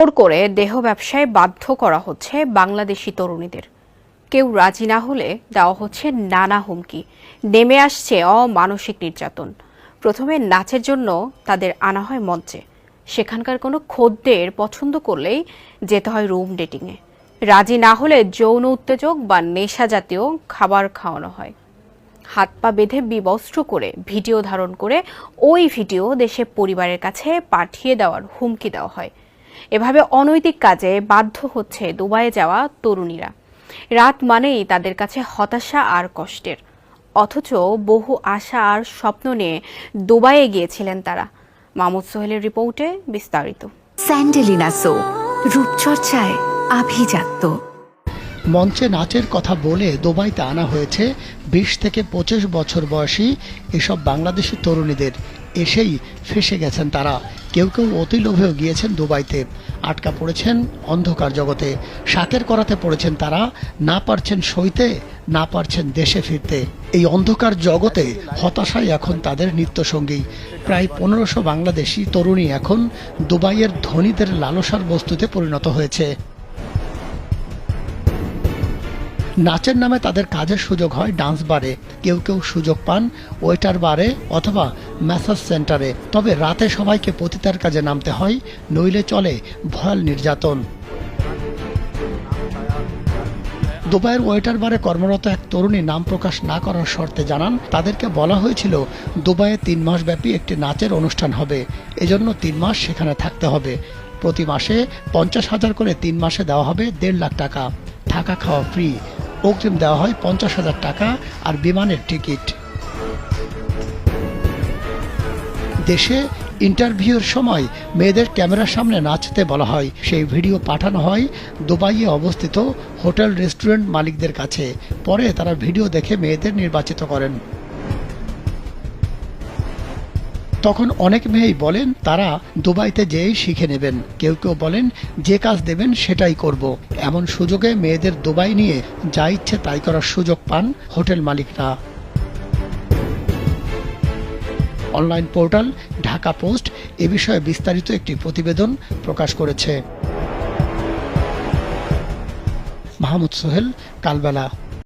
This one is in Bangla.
জোর করে দেহ ব্যবসায় বাধ্য করা হচ্ছে বাংলাদেশি তরুণীদের। কেউ রাজি না হলে দেওয়া হচ্ছে নানা হুমকি। নেমে আসছে অমানসিক নির্যাতন। প্রথমে নাচের জন্য তাদের আনা হয় মঞ্চে। সেখানকার কোনো খদ্দের পছন্দ করলেই যেতে হয় রুম ডেটিংয়ে। রাজি না হলে যৌন উত্তেজক বা নেশা জাতীয় খাবার খাওয়ানো হয়। হাত পা বেঁধে বিবস্ত্র করে ভিডিও ধারণ করে ওই ভিডিও দেশে পরিবারের কাছে পাঠিয়ে দেওয়ার হুমকি দেওয়া হয়। এভাবে অনৈতিক কাজে বাধ্য হচ্ছে দুবাইয়ে যাওয়া তরুণীরা। রাত মানেই তাদের কাছে হতাশা আর কষ্টের। অথচ বহু আশা আর স্বপ্ন নিয়ে দুবাইয়ে গিয়েছিলেন তারা। মামুদ সোহেলের রিপোর্টে বিস্তারিত। স্যান্ডেলিনা সো রূপচর্চায় আভিজাত্য। মঞ্চে নাচের কথা বলে দুবাইতে আনা হয়েছে বিশ থেকে পঁচিশ বছর বয়সী এসব বাংলাদেশি তরুণীদের। এসেই ফেসে গেছেন তারা। কেউ কেউ অতি লোভেও গিয়েছেন দুবাইতে। আটকা পড়েছেন অন্ধকার জগতে। শাকের করাতে পড়েছেন তারা। না পারছেন সইতে, না পারছেন দেশে ফিরতে। এই অন্ধকার জগতে হতাশাই এখন তাদের নিত্যসঙ্গী। প্রায় পনেরোশো বাংলাদেশি তরুণী এখন দুবাইয়ের ধনীদের লালসার বস্তুতে পরিণত হয়েছে। নাচের নামে তাদের কাজের সুযোগ হয় ডান্স বারে। কেউ কেউ সুযোগ পান ওয়েটার বারে অথবা ম্যাসাজ সেন্টারে। তবে রাতে সবাইকে পতিতার কাজে নামতে হয়, নইলে চলে ভয়াল নির্যাতন। দুবাইয়ের ওয়েটার বারে কর্মরত এক তরুণী নাম প্রকাশ না করার শর্তে জানান, তাদেরকে বলা হয়েছিল, দুবাইয়ে তিন মাস ব্যাপী একটি নাচের অনুষ্ঠান হবে। এজন্য তিন মাস সেখানে থাকতে হবে। প্রতি মাসে পঞ্চাশ হাজার করে তিন মাসে দেওয়া হবে দেড় লাখ টাকা। থাকা খাওয়া ফ্রি। অগ্রিম দেওয়া হয় পঞ্চাশ হাজার টাকা আর বিমানের টিকিট। দেশে ইন্টারভিউর সময় মেয়েদের ক্যামেরার সামনে নাচতে বলা হয়। সেই ভিডিও পাঠানো হয় দুবাইয়ে অবস্থিত হোটেল রেস্টুরেন্ট মালিকদের কাছে। পরে তারা ভিডিও দেখে মেয়েদের নির্বাচিত করেন। তখন অনেক মেয়েই বলেন, তারা দুবাইতে যেয়েই শিখে নেবেন। কেউ কেউ বলেন, যে কাজ দেবেন সেটাই করব। এমন সুযোগে মেয়েদের দুবাই নিয়ে যা ইচ্ছে তাই করার সুযোগ পান হোটেল মালিকরা। অনলাইন পোর্টাল, ঢাকা পোস্ট এ বিষয়ে বিস্তারিত একটি প্রতিবেদন প্রকাশ করেছে। মাহমুদ সোহেল, কালবেলা।